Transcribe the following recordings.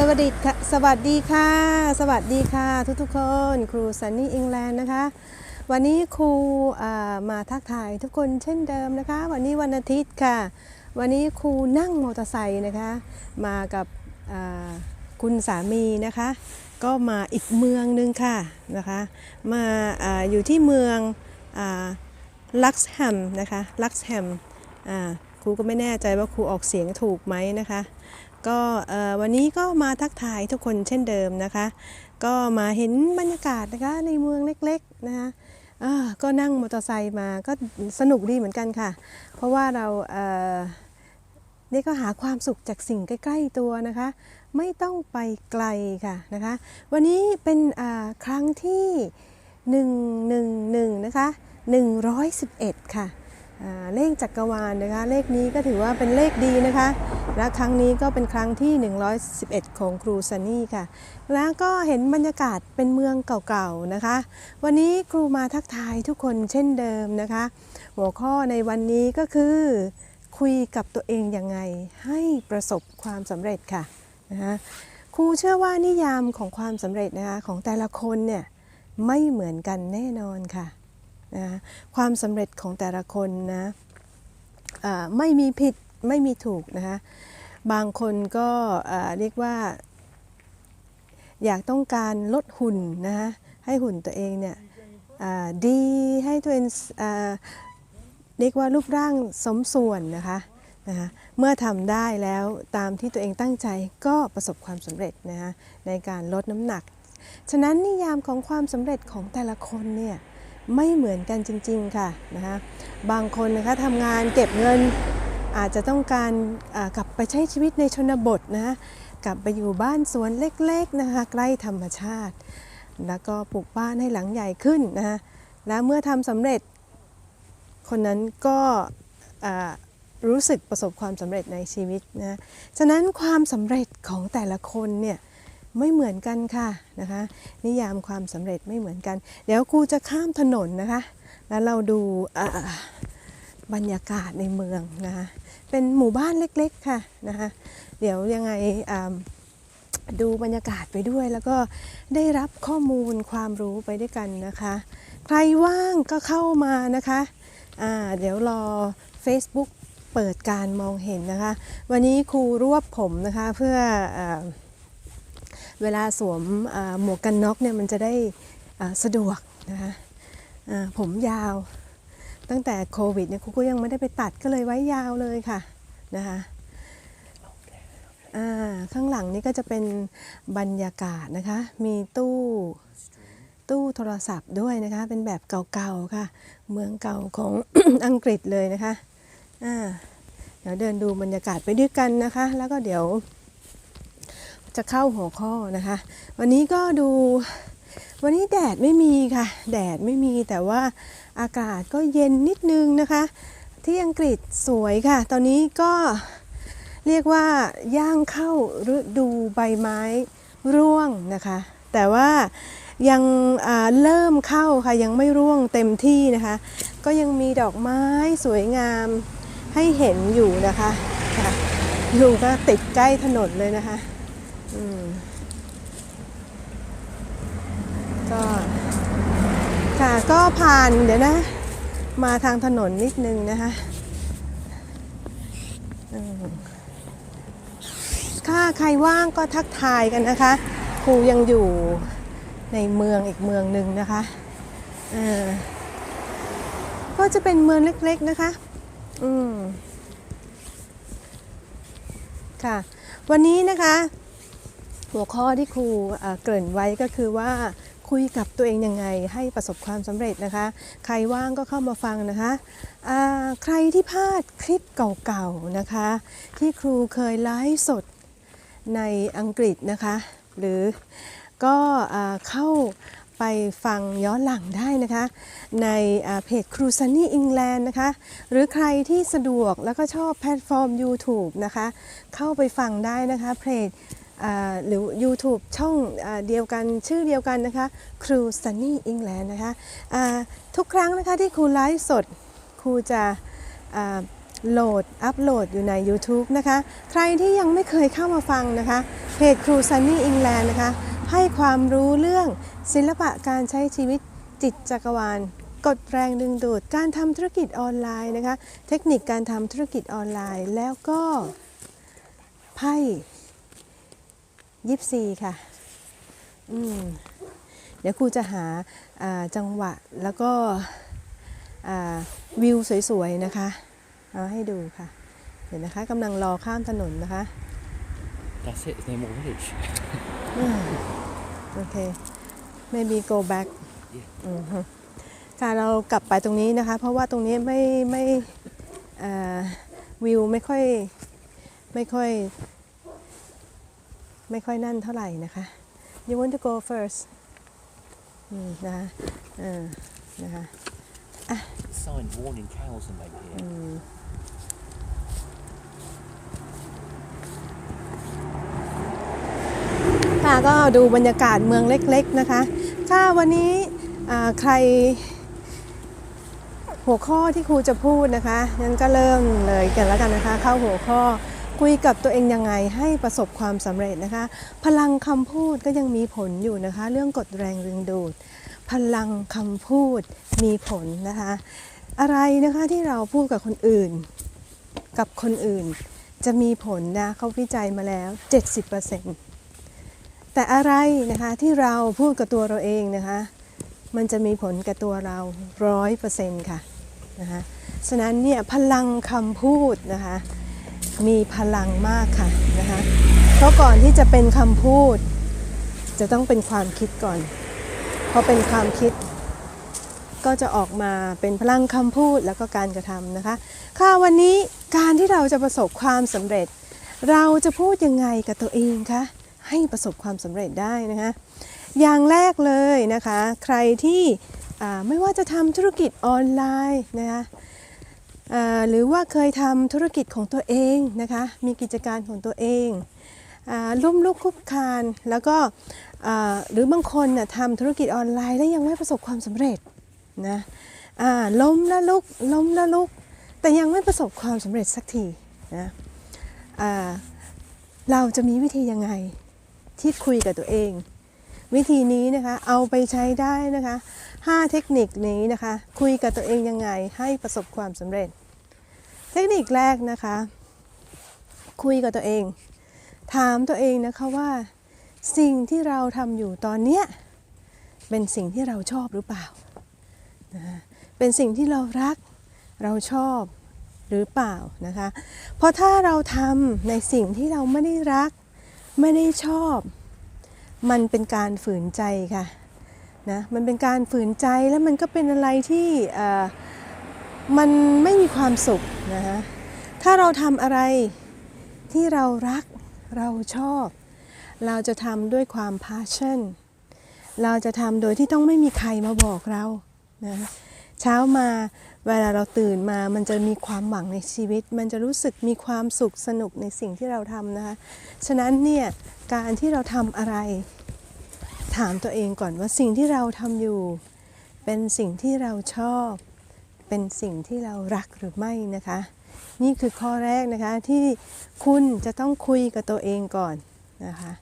สวัสดีค่ะสวัสดีค่ะ สวัสดีค่ะ ทุกๆคนครูซันนี่อิงแลนด์นะคะ วันนี้ครูมาทักทายทุกคนเช่นเดิมนะคะ วันนี้วันอาทิตย์ค่ะ วันนี้ครูนั่งมอเตอร์ไซค์นะคะ มากับคุณสามีนะคะ ก็มาอีกเมืองหนึงค่ะนะคะ มาออยู่ที่เมืองลักซ์แฮมนะคะลักซ์แฮมครูก็ไม่แน่ใจว่าครูออกเสียงถูกไหมนะคะ ก็วันนี้ก็มาทักทายทุกคนเช่นเดิมนะคะ ก็มาเห็นบรรยากาศนะคะในเมืองเล็กๆนะคะก็นั่งมอเตอร์ไซค์มาก็สนุกดีเหมือนกันค่ะ เพราะว่าเราเนี่ก็หาความสุขจากสิ่งใกล้ ๆ ตัวนะคะ ไม่ต้องไปไกลค่ะนะคะ วันนี้เป็นครั้งที่ 111 นะคะ 111 ค่ะอ่า เลขจักรวาลนะคะ เลขนี้ก็ถือว่าเป็นเลขดีนะคะ และครั้งนี้ก็เป็นครั้งที่ 111 ของครูซันนี่ค่ะ แล้วก็เห็นบรรยากาศเป็นเมืองเก่าๆนะคะ วันนี้ครูมาทักทายทุกคนเช่นเดิมนะคะ หัวข้อในวันนี้ก็คือ คุยกับตัวเองยังไงให้ประสบความสำเร็จค่ะนะคะครูเชื่อว่านิยามของความสำเร็จนะคะของแต่ละคนเนี่ยไม่เหมือนกันแน่นอนค่ะ นะความสำเร็จของแต่ละคนนะไม่มีผิดไม่มีถูกนะคะบางคนก็เรียกว่า อยากต้องการลดหุ่นนะคะให้หุ่นตัวเองเนี่ยดีให้ตัวเองเรียกว่ารูปร่างสมส่วนนะคะนะคะเมื่อทำได้แล้วตามที่ตัวเองตั้งใจก็ประสบความสำเร็จนะคะในการลดน้ำหนัก ฉะนั้นนิยามของความสำเร็จของแต่ละคนเนี่ย ไม่เหมือนกันจริง ๆ ค่ะนะคะบางคนนะคะทำงานเก็บเงินอาจจะต้องการกลับไปใช้ชีวิตในชนบทนะกลับไปอยู่บ้านสวนเล็กๆนะคะใกล้ธรรมชาติ แล้วก็ปลูกบ้านให้หลังใหญ่ขึ้นนะคะแล้วเมื่อทำสำเร็จ คนนั้นก็รู้สึกประสบความสำเร็จในชีวิตนะฉะนั้นความสำเร็จของแต่ละคนเนี่ย ไม่เหมือนกันค่ะนะคะ นิยามความสำเร็จไม่เหมือนกัน เดี๋ยวครูจะข้ามถนนนะคะ แล้วเราดูบรรยากาศในเมืองนะคะ เป็นหมู่บ้านเล็กๆค่ะนะคะ เดี๋ยวยังไงดูบรรยากาศไปด้วย แล้วก็ได้รับข้อมูลความรู้ไปด้วยกันนะคะ ใครว่างก็เข้ามานะคะอ่าเดี๋ยวรอ Facebook เปิดการมองเห็นนะคะ วันนี้ครูรวบผมนะคะเพื่ออ เวลาสวมหมวกกันน็อกเนี่ยมันจะได้สะดวกนะคะผมยาวตั้งแต่โควิดเนี่ยครูก็ยังไม่ได้ไปตัดก็เลยไว้ยาวเลยค่ะนะคะข้างหลังนี่ก็จะเป็นบรรยากาศนะคะ มีตู้ตู้โทรศัพท์ด้วยนะคะ เป็นแบบเก่าๆค่ะ เมืองเก่าของอังกฤษเลยนะคะ เดี๋ยวเดินดูบรรยากาศไปด้วยกันนะคะ แล้วก็เดี๋ยว จะเข้าหัวข้อนะคะ วันนี้ก็ดู วันนี้แดดไม่มีค่ะ แดดไม่มีแต่ว่าอากาศก็เย็นนิดนึงนะคะ ที่อังกฤษสวยค่ะ ตอนนี้ก็เรียกว่าย่างเข้าฤดูใบไม้ร่วงนะคะ แต่ว่ายังเริ่มเข้าค่ะยังไม่ร่วงเต็มที่นะคะ ก็ยังมีดอกไม้สวยงามให้เห็นอยู่นะคะคะอยู่ก็ติดใกล้ถนนเลยนะคะ ก็ค่ะก็ผ่านเดี๋ยวนะ มาทางถนนนิดนึงนะคะอืมถ้าใครว่างก็ทักทายกันนะคะ ครูยังอยู่ในเมืองอีกเมืองหนึ่งนะคะก็จะเป็นเมืองเล็กๆนะคะ อืมค่ะ วันนี้นะคะ หัวข้อที่ครูเกริ่นไว้ก็คือว่าคุยกับตัวเองยังไงให้ประสบความสำเร็จนะคะ ใครว่างก็เข้ามาฟังนะคะใครที่พลาดคลิปเก่าๆนะคะ ที่ครูเคยไลฟ์สดในอังกฤษนะคะ หรือก็อ่าเข้าไปฟังย้อนหลังได้นะคะ ในเพจครูซันนี่อิงแลนด์นะคะ หรือใครที่สะดวกแล้วก็ชอบแพลตฟอร์ม YouTube นะคะ เข้าไปฟังได้นะคะเพจ หรือ YouTube ช่องอเดียวกันชื่อเดียวกันนะคะครู Sunny England นะคะทุกครั้งนะคะที่ครูไลฟ์สดครูจะโหลดอัปโหลดอยู่ใน YouTube นะคะ ใครที่ยังไม่เคยเข้ามาฟังนะคะเพจครูซันนี่อิงแลนด์นะคะให้ความรู้เรื่องศิลปะการใช้ชีวิตจิตจักรวาลกดแรงดึงดูดการทำธุรกิจออนไลน์นะคะ เทคนิคการทำธุรกิจออนไลน์ แล้วก็ไพ่ ยิปซีค่ะ อืม เดี๋ยวครูจะหาอ่าจังหวะแล้วก็อ่าวิวสวยๆนะคะ เอาให้ดูค่ะเดี๋ยวนะคะกำลังรอข้ามถนนนะคะ That's it, there's no more village. โอเค maybe go back Yeah. อือฮึค่ะเรากลับไปตรงนี้นะคะ เพราะว่าตรงนี้ไม่ไม่เอ่อวิวไม่ค่อยไม่ค่อย ไม่ค่อยนั่นเท่าไหร่นะคะ you want to go first อืมนะคะเออนะคะ Sign warning cows and make here. ค่ะก็ดูบรรยากาศเมืองเล็กๆนะคะ ค่ะวันนี้อ่าใครหัวข้อที่ครูจะพูดนะคะงั้นก็เริ่มเลยกันแล้วกันนะคะ เข้าหัวข้อ คุยกับตัวเองยังไงให้ประสบความสำเร็จนะคะ พลังคำพูดก็ยังมีผลอยู่นะคะ เรื่องกดแรงดึงดูด พลังคำพูดมีผลนะคะ อะไรนะคะที่เราพูดกับคนอื่น กับคนอื่น จะมีผลนะเขาวิจัยมาแล้ว 70%แต่อะไรนะคะที่เราพูดกับตัวเราเองนะคะ มันจะมีผลกับตัวเราร้อยเปอร์เซ็นต์ค่ะนะคะฉะนั้นเนี่ยพลังคำพูดนะคะ มีพลังมากค่ะนะคะเพราะก่อนที่จะเป็นคำพูด จะต้องเป็นความคิดก่อนพอเป็นความคิด ก็จะออกมาเป็นพลังคำพูดแล้วก็การกระทำนะคะ ค่ะวันนี้การที่เราจะประสบความสำเร็จ เราจะพูดยังไงกับตัวเองคะให้ประสบความสำเร็จได้นะคะอย่างแรกเลยนะคะ ใครที่ไม่ว่าจะทำธุรกิจออนไลน์นะคะ หรือว่าเคยทำธุรกิจของตัวเองนะคะมีกิจการของตัวเองอลุ่มลุกคลุกคลานแล้วก็หรือบางคนนะทำธุรกิจออนไลน์แล้วยังไม่ประสบความสำเร็จนะล้มแล้วลุกล้มแล้วลุก แต่ยังไม่ประสบความสำเร็จสักทีนะเราจะมีวิธียังไงที่คุยกับตัวเอง วิธีนี้นะคะเอาไปใช้ได้นะคะ 5 เทคนิคนี้นะคะ คุยกับตัวเองยังไงให้ประสบความสำเร็จ เทคนิคแรกนะคะ คุยกับตัวเอง ถามตัวเองนะคะว่า สิ่งที่เราทำอยู่ตอนเนี้ยเป็นสิ่งที่เราชอบหรือเปล่านะเป็นสิ่งที่เรารักเราชอบหรือเปล่านะคะ เพราะถ้าเราทำในสิ่งที่เราไม่ได้รัก ไม่ได้ชอบ มันเป็นการฝืนใจค่ะ นะมันเป็นการฝืนใจแล้วมันก็เป็นอะไรที่มันไม่มีความสุขนะคะถ้าเราทำอะไรที่เรารักเราชอบ เราจะทำด้วยความ passion เราจะทำโดยที่ต้องไม่มีใครมาบอกเรานะเช้ามาเวลาเราตื่นมามันจะมีความหวังในชีวิต มันจะรู้สึกมีความสุขสนุกในสิ่งที่เราทำนะคะ ฉะนั้นเนี่ยการที่เราทำอะไร ถามตัวเองก่อนว่าสิ่งที่เราทำอยู่ เป็นสิ่งที่เราชอบ เป็นสิ่งที่เรารักหรือไม่นะคะ นี่คือข้อแรกนะคะที่คุณจะต้องคุยกับตัวเองก่อนนะคะ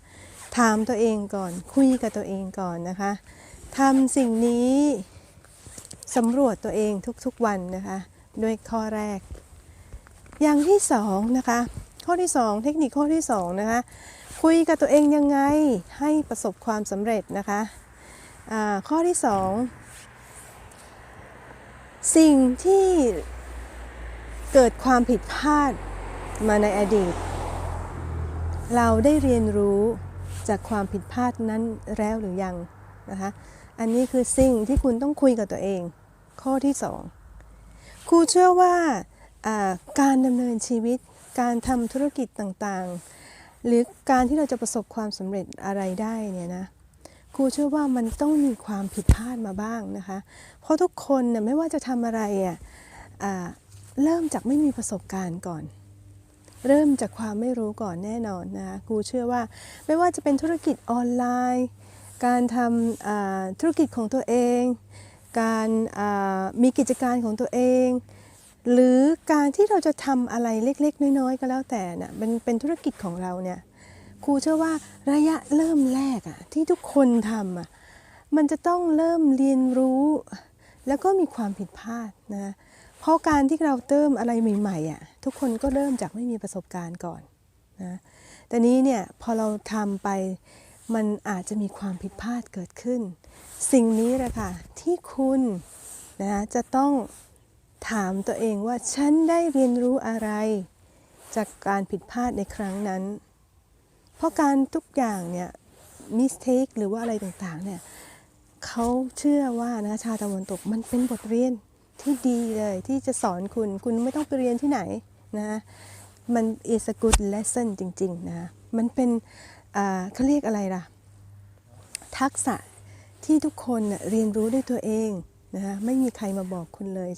ถามตัวเองก่อน คุยกับตัวเองก่อนนะคะทำสิ่งนี้สำรวจตัวเองทุกๆวันนะคะด้วยข้อแรก อย่างที่สองนะคะ ข้อที่สองเทคนิคข้อที่สองนะคะ คุยกับตัวเองยังไงให้ประสบความสำเร็จนะคะอ่าข้อที่สองสิ่งที่เกิดความผิดพลาดมาในอดีต เราได้เรียนรู้จากความผิดพลาดนั้นแล้วหรือยังนะคะอันนี้คือสิ่งที่คุณต้องคุยกับตัวเอง ข้อที่สองครูเชื่อว่าอ่าการดำเนินชีวิตการทำธุรกิจต่างๆ หรือการที่เราจะประสบความสำเร็จอะไรได้เนี่ยนะครูเชื่อว่ามันต้องมีความผิดพลาดมาบ้างนะคะ เพราะทุกคนเนี่ยไม่ว่าจะทำอะไรอะเริ่มจากไม่มีประสบการณ์ก่อน เริ่มจากความไม่รู้ก่อนแน่นอนนะคะครูเชื่อว่าไม่ว่าจะเป็นธุรกิจออนไลน์ การทำธุรกิจของตัวเอง การมีกิจการของตัวเอง หรือการที่เราจะทำอะไรเล็กๆ น้อยๆ ก็แล้วแต่น่ะเป็นเป็นธุรกิจของเราเนี่ยครูเชื่อว่าระยะเริ่มแรกอะที่ทุกคนทำอะมันจะต้องเริ่มเรียนรู้ แล้วก็มีความผิดพลาดนะเพราะการที่เราเติมอะไรใหม่ๆอะทุกคนก็เริ่มจากไม่มีประสบการณ์ก่อนนะแต่นี้เนี่ยพอเราทำไปมันอาจจะมีความผิดพลาดเกิดขึ้น สิ่งนี้แหละค่ะที่คุณนะจะต้อง ถามตัวเองว่าฉันได้เรียนรู้อะไร จากการผิดพลาดในครั้งนั้น เพราะการทุกอย่างเนี่ยมิสเทคหรือว่าอะไรต่างๆเนี่ยเขาเชื่อว่านะชาตะวันตกมันเป็นบทเรียนที่ดีเลยที่จะสอนคุณคุณไม่ต้องไปเรียนที่ไหนนะมัน is a good lesson จริงๆนะมันเป็นอ่าเขาเรียกอะไรล่ะ ทักษะที่ทุกคนเรียนรู้ด้วยตัวเอง นะคะไม่มีใครมาบอกคุณเลย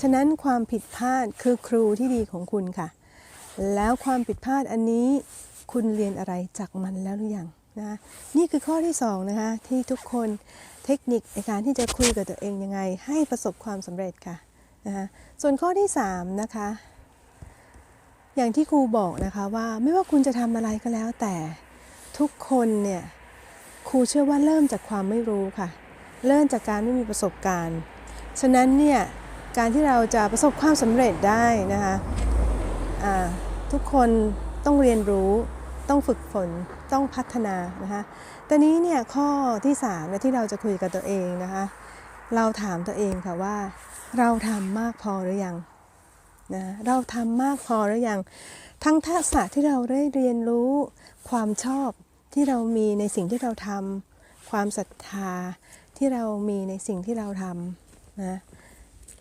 ฉะนั้นความผิดพลาดคือครูที่ดีของคุณค่ะ แล้วความผิดพลาดอันนี้คุณเรียนอะไรจากมันแล้วหรือยังนะนี่คือข้อที่สองนะคะที่ทุกคนเทคนิคในการที่จะคุยกับตัวเองยังไง ให้ประสบความสำเร็จค่ะนะคะส่วนข้อที่สามนะคะอย่างที่ครูบอกนะคะว่าไม่ว่าคุณจะทำอะไรก็แล้วแต่ทุกคนเนี่ยครูเชื่อว่าเริ่มจากความไม่รู้ค่ะ เริ่มจากการไม่มีประสบการณ์ ฉะนั้นเนี่ยการที่เราจะประสบความสำเร็จได้นะคะทุกคนต้องเรียนรู้ ต้องฝึกฝนต้องพัฒนานะคะต่นี้เนี่ยข้อที่3เนี่ยที่เราจะคุยกับตัวเองนะคะเราถามตัวเองค่ะว่า เราทำมากพอหรือยังนะเราทำมากพอหรือยัง ทั้งทักษะที่เราได้เรียนรู้ ความชอบที่เรามีในสิ่งที่เราทำความศรัทธา ที่เรามีในสิ่งที่เราทำนะ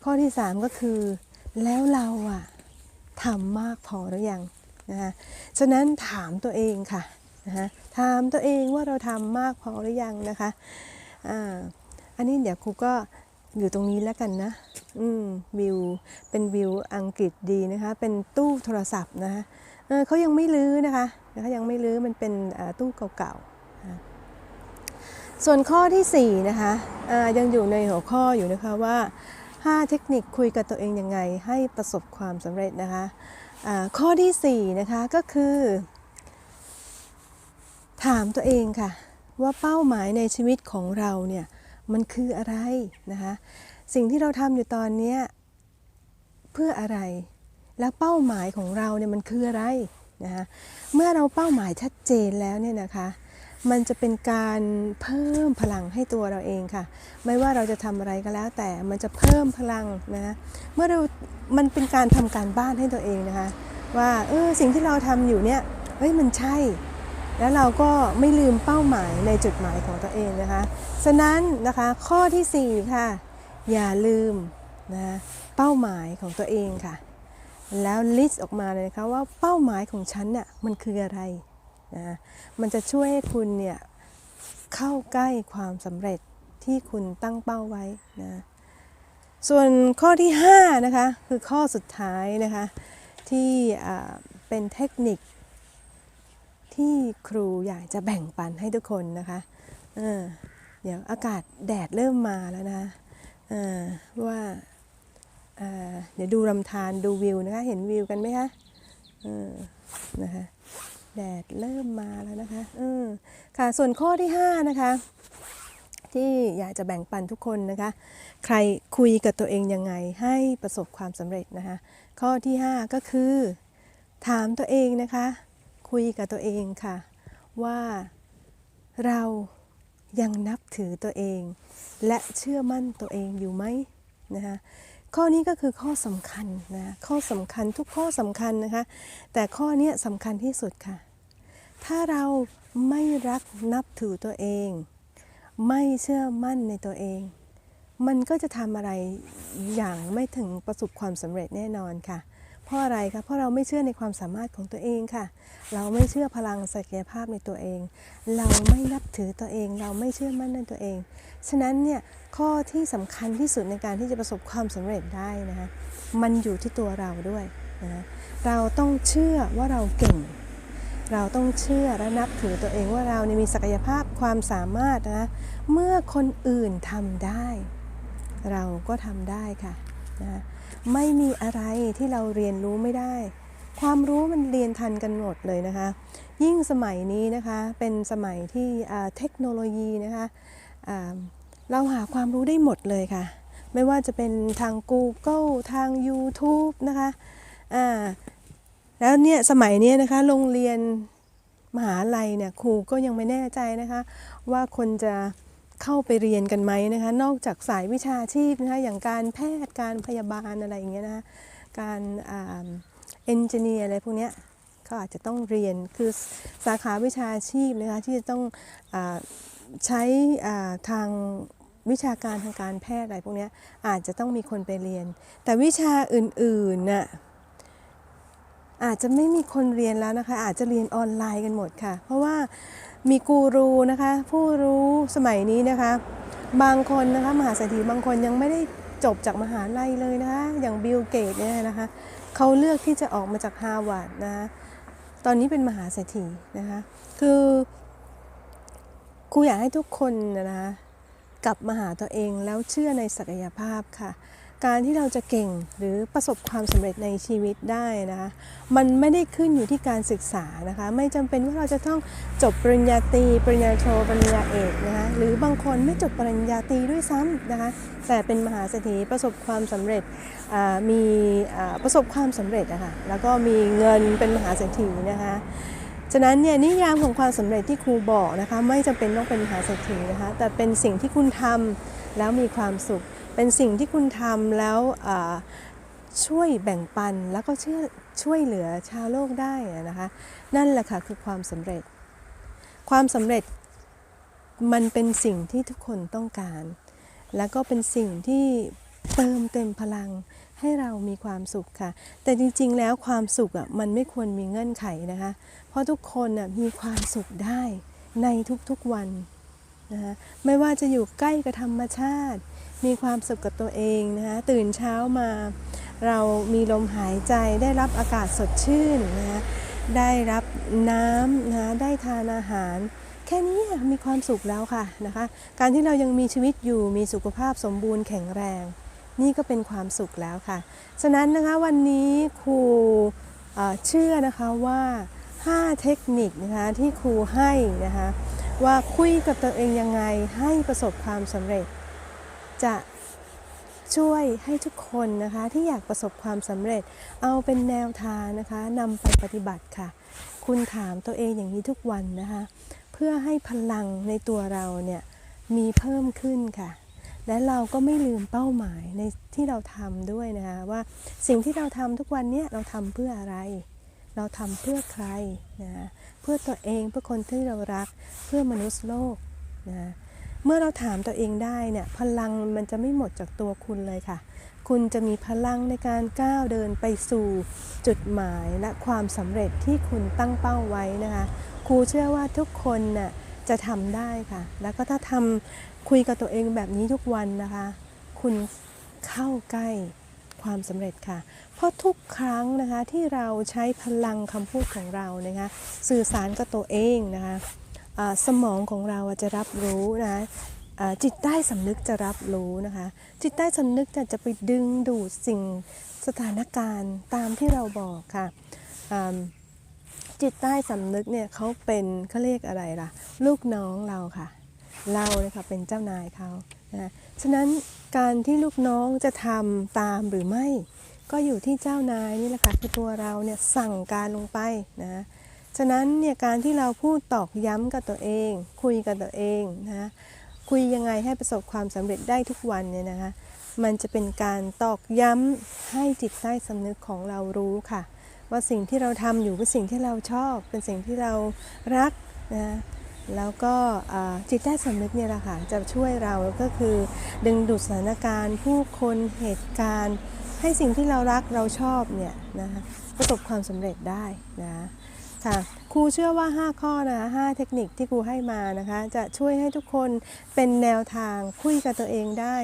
ข้อที่ 3 ก็คือ แล้วเราอะทำมากพอหรือยังนะคะฉะนั้นถามตัวเองค่ะนะคะถามตัวเองว่าเราทำมากพอหรือยังนะคะอ่าอันนี้เดี๋ยวครูก็อยู่ตรงนี้แล้วกันนะ อืมวิว เป็นวิวอังกฤษดีนะคะ เป็นตู้โทรศัพท์นะคะเขายังไม่ลื้อนะคะเขายังไม่ลื้อ มันเป็นอ่าตู้เก่าๆ ส่วนข้อที่4นะคะยังอยู่ในหัวข้ออยู่นะคะว่า 5 เทคนิคคุยกับตัวเองยังไงให้ประสบความสำเร็จนะคะข้อที่4นะคะก็คือ ถามตัวเองค่ะว่าเป้าหมายในชีวิตของเราเนี่ยมันคืออะไรนะคะสิ่งที่เราทำอยู่ตอนนี้เพื่ออะไร แล้วเป้าหมายของเราเนี่ยมันคืออะไรนะคะเมื่อเราเป้าหมายชัดเจนแล้วเนี่ยนะคะ มันจะเป็นการเพิ่มพลังให้ตัวเราเองค่ะ ไม่ว่าเราจะทำอะไรก็แล้ว แต่มันจะเพิ่มพลังนะเมื่อเรา มันเป็นการทำการบ้านให้ตัวเองนะคะ ว่าเออสิ่งที่เราทำอยู่เนี่ยเฮ้ยมันใช่ แล้วเราก็ไม่ลืมเป้าหมายในจุดหมายของตัวเองนะคะฉะนั้นนะคะข้อทีสี่ 4 ค่ะ อย่าลืมนะเป้าหมายของตัวเองค่ะ แล้วลิสต์ออกมาเลยนะคะว่าเป้าหมายของฉันน่ะมันคืออะไร นะมันจะช่วยให้คุณเนี่ยเข้าใกล้ความสำเร็จที่คุณตั้งเป้าไว้นะส่วนข้อที่5นะคะคือข้อสุดท้ายนะคะที่เป็นเทคนิคที่ครูอยากจะแบ่งปันให้ทุกคนนะคะเเดี๋ยวอากาศแดดเริ่มมาแล้วนะว่าเเดี๋ยวดูลำธารดูวิวนะคะ เห็นวิวกันไหมคะนะคะ แดดเริ่มมาแล้วนะคะเออค่ะส่วนข้อที่ 5 นะคะ ที่อยากจะแบ่งปันทุกคนนะคะ ใครคุยกับตัวเองยังไงให้ประสบความสำเร็จนะคะ ข้อที่ 5 ก็คือ ถามตัวเองนะคะ คุยกับตัวเองค่ะ ว่าเรายังนับถือตัวเอง และเชื่อมั่นตัวเองอยู่ไหมนะคะข้อนี้ก็คือข้อสำคัญนะข้อสำคัญทุกข้อสำคัญนะคะ แต่ข้อนี้สำคัญที่สุดค่ะ ถ้าเราไม่รักนับถือตัวเอง ไม่เชื่อมั่นในตัวเอง มันก็จะทำอะไรอย่างไม่ถึงประสบความสำเร็จแน่นอนค่ะ เพราะอะไรคะเพราะเราไม่เชื่อในความสามารถของตัวเองค่ะ เราไม่เชื่อพลังศักยภาพในตัวเอง เราไม่นับถือตัวเอง เราไม่เชื่อมั่นในตัวเอง ฉะนั้นเนี่ยข้อที่สำคัญที่สุดในการที่จะประสบความสำเร็จได้นะคะมันอยู่ที่ตัวเราด้วยนะเราต้องเชื่อว่าเราเก่ง เราต้องเชื่อและนับถือตัวเองว่าเราเนี่ยมีศักยภาพความสามารถนะเมื่อคนอื่นทำได้ เราก็ทำได้ค่ะนะไม่มีอะไรที่เราเรียนรู้ไม่ได้ ความรู้มันเรียนทันกันหมดเลยนะคะ ยิ่งสมัยนี้นะคะเป็นสมัยที่เทคโนโลยีนะคะเราหาความรู้ได้หมดเลยค่ะ ไม่ว่าจะเป็นทาง Google ทาง YouTube นะคะ แล้วเนี่ยสมัยเนี้ยนะคะโรงเรียนมหาลัยเนี่ยครูก็ยังไม่แน่ใจนะคะว่าคนจะเข้าไปเรียนกันไหมนะคะนอกจากสายวิชาชีพนะคะอย่างการแพทย์การพยาบาลอะไรอย่างเงี้ยนะคะการเอนจิเนียร์อะไรพวกเนี้ยก็อาจจะต้องเรียนคือสาขาวิชาชีพนะคะที่จะต้องอใช้ทางวิชาการทางการแพทย์อะไรพวกเนี้ยอาจจะต้องมีคนไปเรียน แต่วิชาอื่นๆน่ะ อาจจะไม่มีคนเรียนแล้วนะคะ อาจจะเรียนออนไลน์กันหมดค่ะ เพราะว่ามีกูรูนะคะ ผู้รู้สมัยนี้นะคะ บางคนนะคะมหาเศรษฐีบางคนยังไม่ได้จบจากมหาลัยเลยนะคะ อย่างบิลเกตเนี่ยนะคะเขาเลือกที่จะออกมาจากฮาร์วาร์ดนะคะตอนนี้เป็นมหาเศรษฐีนะคะ คือครูอยากให้ทุกคนนะคะกลับมาหาตัวเองแล้วเชื่อในศักยภาพค่ะ การที่เราจะเก่งหรือประสบความสำเร็จในชีวิตได้นะคะมันไม่ได้ขึ้นอยู่ที่การศึกษานะคะไม่จำเป็นว่าเราจะต้องจบปริญญาตรีปริญญาโทปริญญาเอกนะคะหรือบางคนไม่จบปริญญาตรีด้วยซ้ำนะคะแต่เป็นมหาเศรษฐีประสบความสำเร็จมีประสบความสำเร็จนะคะแล้วก็มีเงินเป็นมหาเศรษฐีนะคะฉะนั้นเนี่ยนิยามของความสำเร็จที่ครูบอกนะคะไม่จำเป็นต้องเป็นมหาเศรษฐีนะคะแต่เป็นสิ่งที่คุณทำแล้วมีความสุข เป็นสิ่งที่คุณทำแล้วช่วยแบ่งปันแล้วก็ชื่อช่วยเหลือชาวโลกได้นะคะ นั่นแหละค่ะคือความสำเร็จ ความสำเร็จมันเป็นสิ่งที่ทุกคนต้องการ แล้วก็เป็นสิ่งที่เติมเต็มพลังให้เรามีความสุขค่ะ แต่จริงๆ แล้วความสุขอะมันไม่ควรมีเงื่อนไขนะคะ เพราะทุกคนน่ะมีความสุขได้ในทุกๆวันนะคะไม่ว่าจะอยู่ใกล้กับธรรมชาติ มีความสุขกับตัวเองนะคะตื่นเช้ามา เรามีลมหายใจได้รับอากาศสดชื่นนะคะได้รับน้ำนะได้ทานอาหาร แค่นี้มีความสุขแล้วค่ะนะคะการที่เรายังมีชีวิตอยู่มีสุขภาพสมบูรณ์แข็งแรง นี่ก็เป็นความสุขแล้วค่ะ ฉะนั้นนะคะวันนี้ครูเอ่อเชื่อนะคะว่า 5 เทคนิคนะคะที่ครูให้นะคะว่าคุยกับตัวเองยังไงให้ประสบความสำเร็จ จะช่วยให้ทุกคนนะคะที่อยากประสบความสำเร็จ เอาเป็นแนวทางนะคะนำไปปฏิบัติค่ะ คุณถามตัวเองอย่างนี้ทุกวันนะคะ เพื่อให้พลังในตัวเราเนี่ยมีเพิ่มขึ้นค่ะ และเราก็ไม่ลืมเป้าหมายในที่เราทำด้วยนะคะว่าสิ่งที่เราทำทุกวันเนี้เราทำเพื่ออะไร เราทำเพื่อใครนะเพื่อตัวเองเพื่อคนที่เรารักเพื่อมนุษย์โลกนะ เมื่อเราถามตัวเองได้เนี่ยพลังมันจะไม่หมดจากตัวคุณเลยค่ะ คุณจะมีพลังในการก้าวเดินไปสู่จุดหมายและความสำเร็จที่คุณตั้งเป้าไว้นะคะครูเชื่อว่าทุกคนน่ะจะทำได้ค่ะ แล้วก็ถ้าทำคุยกับตัวเองแบบนี้ทุกวันนะคะ คุณเข้าใกล้ความสำเร็จค่ะ เพราะทุกครั้งนะคะที่เราใช้พลังคำพูดของเรานะคะ สื่อสารกับตัวเองนะคะ สมองของเราจะรับรู้นะจิตใต้สำนึกจะรับรู้นะคะ จิตใต้สำนึกจะจะไปดึงดูดสิ่งสถานการณ์ตามที่เราบอกค่ะจิตใต้สำนึกเนี่ยเขาเป็นเขาเรียกอะไรล่ะ ลูกน้องเราค่ะ เราเนี่ยค่ะเป็นเจ้านายเขานะฉะนั้นการที่ลูกน้องจะทำตามหรือไม่ ก็อยู่ที่เจ้านายนี่แหละค่ะคือตัวเราเนี่ยสั่งการลงไปนะ ฉะนั้นเนี่ยการที่เราพูดตอกย้ำกับตัวเอง คุยกับตัวเองนะคุยยังไงให้ประสบความสำเร็จได้ทุกวันเนี่ยนะคะมันจะเป็นการตอกย้ำให้จิตใต้สำนึกของเรารู้ค่ะ ว่าสิ่งที่เราทำอยู่เป็นสิ่งที่เราชอบ เป็นสิ่งที่เรารักนะแล้วก็จิตใต้สำนึกเนี่ยแหละค่ะจะช่วยเราก็คือ ดึงดูดสถานการณ์ ผู้คนเหตุการณ์ ให้สิ่งที่เรารักเราชอบเนี่ยนะคะประสบความสำเร็จได้นะ ค่ะครูเชื่อว่า 5 ข้อนะคะ5เทคนิคที่ครูให้มานะคะ จะช่วยให้ทุกคนเป็นแนวทางคุยกับตัวเองได้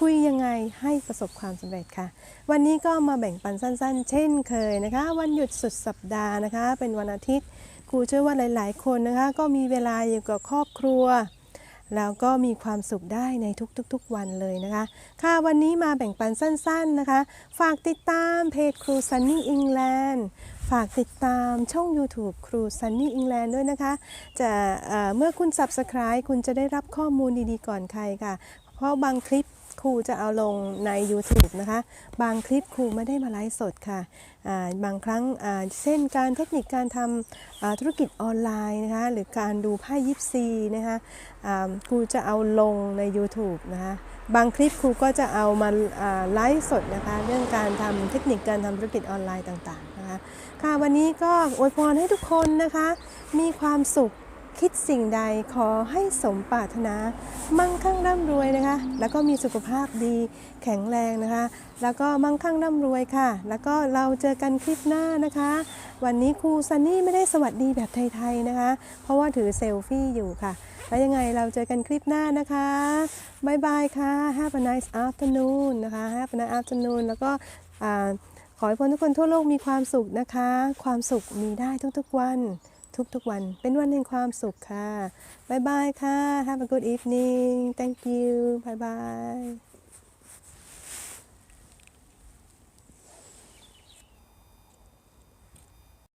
คุยยังไงให้ประสบความสำเร็จค่ะ วันนี้ก็มาแบ่งปันสั้น ๆ เช่นเคยนะคะ วันหยุดสุดสัปดาห์นะคะ เป็นวันอาทิตย์ครูเชื่อว่าหลาย ๆ คนนะคะ ก็มีเวลาอยู่กับครอบครัวแล้วก็มีความสุขได้ในทุกๆๆวันเลยนะคะ ค่ะวันนี้มาแบ่งปันสั้นๆนะคะ ฝากติดตามเพจครูซันนี่อิงแลนด์ ฝากติดตามช่อง YouTube ครู Sunny England ด้วยนะคะ จะเเมื่อคุณ Subscribe คุณจะได้รับข้อมูลดีๆก่อนใครค่ะ เพราะบางคลิปครูจะเอาลงใน YouTube นะคะ บางคลิปครูไม่ได้มาไลฟ์สดค่ะาบางครั้งเช่นการเทคนิคการทำธุรกิจออนไลน์นะคะหรือการดูไพ่ยิปซีนะคะครูจะเอาลงใน YouTube นะคะบางคลิปครูก็จะเอามาไลฟ์สดนะคะเรื่องการทำเทคนิคการทำธุรกิจออนไลน์ต่างๆนะคะ ค่ะวันนี้ก็อวยพรให้ทุกคนนะคะ มีความสุขคิดสิ่งใดขอให้สมปรารถนา มั่งคั่งร่ำรวยนะคะ แล้วก็มีสุขภาพดีแข็งแรงนะคะ แล้วก็มั่งคั่งร่ำรวยค่ะ แล้วก็เราเจอกันคลิปหน้านะคะ วันนี้ครูซันนี่ไม่ได้สวัสดีแบบไทยๆนะคะ เพราะว่าถือเซลฟี่อยู่ค่ะ แล้วยังไงเราเจอกันคลิปหน้านะคะบายบายค่ะ Have a nice afternoon นะคะ Have a nice afternoon แล้วก็ อ่าขอให้พนทุกคนทั่วโลกมีความสุขนะคะ ความสุขมีได้ทุกๆวัน ทุกๆวัน เป็นวันแห่งความสุขค่ะ บ๊ายบายค่ะ Have a good evening Thank you Bye bye